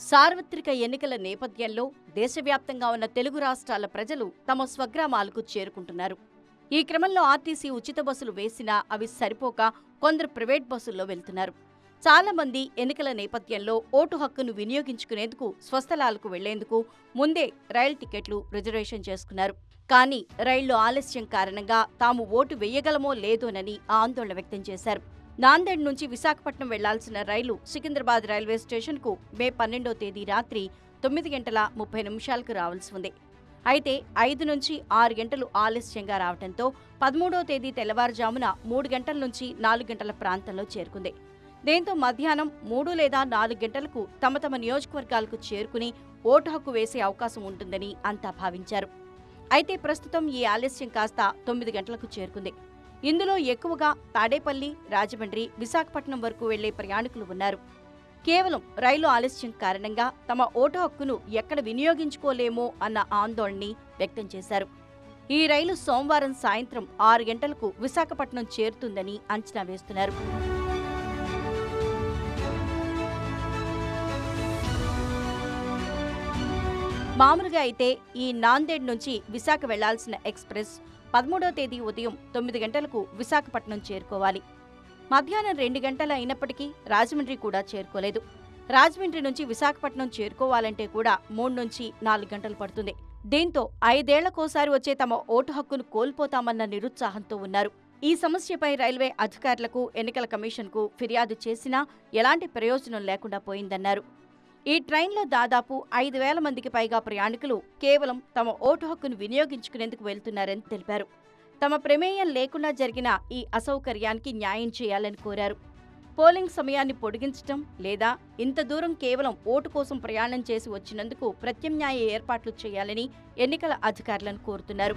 సార్వత్రిక ఎన్నికల నేపథ్యంలో దేశవ్యాప్తంగా ఉన్న తెలుగు రాష్ట్రాల ప్రజలు తమ స్వగ్రామాలకు చేరుకుంటున్నారు. ఈ క్రమంలో ఆర్టీసీ ఉచిత బస్సులు వేసినా అవి సరిపోక కొందరు ప్రైవేట్ బస్సుల్లో వెళ్తున్నారు. చాలా మంది ఎన్నికల నేపథ్యంలో ఓటు హక్కును వినియోగించుకునేందుకు స్వస్థలాలకు వెళ్ళేందుకు ముందే రైలు టికెట్లు రిజర్వేషన్ చేసుకున్నారు. కానీ రైళ్ళు ఆలస్యం కారణంగా తాము ఓటు వేయగలమో లేదోనని ఆందోళన వ్యక్తం చేశారు. నాందేడ్ నుంచి విశాఖపట్నం వెళ్ళాల్సిన రైలు సికింద్రాబాద్ రైల్వే స్టేషన్కు మే పన్నెండో తేదీ రాత్రి తొమ్మిది గంటల ముప్పై నిమిషాలకు రావాల్సి ఉంది. అయితే ఐదు నుంచి ఆరు గంటలు ఆలస్యంగా రావడంతో పదమూడో తేదీ తెల్లవారుజామున మూడు గంటల నుంచి నాలుగు గంటల ప్రాంతంలో చేరుకుంది. దీంతో మధ్యాహ్నం మూడు లేదా నాలుగు గంటలకు తమ తమ నియోజకవర్గాలకు చేరుకుని ఓటు హక్కు వేసే అవకాశం ఉంటుందని అంతా భావించారు. అయితే ప్రస్తుతం ఈ ఆలస్యం కాస్త తొమ్మిది గంటలకు చేరుకుంది. ఇందులో ఎక్కువగా తాడేపల్లి రాజమండ్రి విశాఖపట్నం వరకు వెళ్ళే ప్రయాణికులు ఉన్నారు. కేవలం రైలు ఆలస్యం కారణంగా తమ ఓటు హక్కును ఎక్కడ వినియోగించుకోలేమో అన్న ఆందోళనని వ్యక్తం చేశారు. ఈ రైలు సోమవారం సాయంత్రం ఆరు గంటలకు విశాఖపట్నం చేరుతుందని అంచనా వేస్తున్నారు. మామూలుగా అయితే ఈ నాందేడ్ నుంచి విశాఖ వెళ్ళాల్సిన ఎక్స్ప్రెస్ పదమూడో తేదీ ఉదయం తొమ్మిది గంటలకు విశాఖపట్నం చేరుకోవాలి. మధ్యాహ్నం రెండు గంటల అయినప్పటికీ రాజమండ్రి కూడా చేరుకోలేదు. రాజమండ్రి నుంచి విశాఖపట్నం చేరుకోవాలంటే కూడా మూడు నుంచి నాలుగు గంటలు పడుతుంది. దీంతో ఐదేళ్ళకోసారి వచ్చే తమ ఓటు హక్కును కోల్పోతామన్న నిరుత్సాహంతో ఉన్నారు. ఈ సమస్యపై రైల్వే అధికారులకు ఎన్నికల కమిషన్కు ఫిర్యాదు చేసినా ఎలాంటి ప్రయోజనం లేకుండా పోయిందన్నారు. ఈ ట్రైన్లో దాదాపు ఐదు వేల మందికి పైగా ప్రయాణికులు కేవలం తమ ఓటు హక్కును వినియోగించుకునేందుకు వెళ్తున్నారని తెలిపారు. తమ ప్రమేయం లేకుండా జరిగిన ఈ అసౌకర్యానికి న్యాయం చేయాలని కోరారు. పోలింగ్ సమయాన్ని పొడిగించడం లేదా ఇంత దూరం కేవలం ఓటు కోసం ప్రయాణం చేసి వచ్చినందుకు ప్రత్యామ్నాయ ఏర్పాట్లు చేయాలని ఎన్నికల అధికారులను కోరుతున్నారు.